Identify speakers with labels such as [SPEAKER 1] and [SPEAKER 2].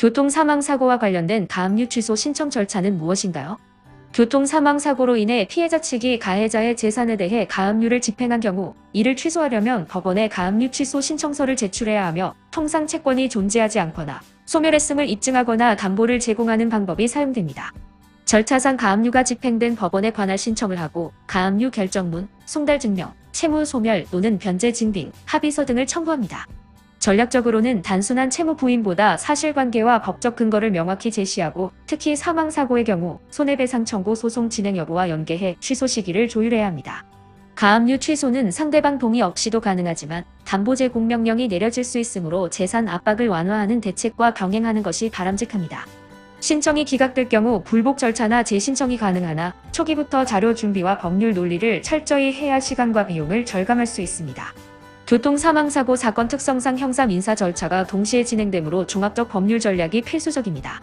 [SPEAKER 1] 교통 사망 사고와 관련된 가압류 취소 신청 절차는 무엇인가요? 교통 사망 사고로 인해 피해자 측이 가해자의 재산에 대해 가압류를 집행한 경우 이를 취소하려면 법원에 가압류 취소 신청서를 제출해야 하며 통상 채권이 존재하지 않거나 소멸했음을 입증하거나 담보를 제공하는 방법이 사용됩니다. 절차상 가압류가 집행된 법원에 관할 신청을 하고 가압류 결정문, 송달 증명, 채무 소멸 또는 변제 증빙, 합의서 등을 첨부합니다. 전략적으로는 단순한 채무 부인보다 사실관계와 법적 근거를 명확히 제시하고 특히 사망사고의 경우 손해배상 청구 소송 진행 여부와 연계해 취소 시기를 조율해야 합니다. 가압류 취소는 상대방 동의 없이도 가능하지만 담보 제 공 명령이 내려질 수 있으므로 재산 압박을 완화하는 대책과 병행하는 것이 바람직합니다. 신청이 기각될 경우 불복 절차나 재신청이 가능하나 초기부터 자료 준비와 법률 논리를 철저히 해야 시간과 비용을 절감할 수 있습니다. 교통 사망사고 사건 특성상 형사 민사 절차가 동시에 진행되므로 종합적 법률 전략이 필수적입니다.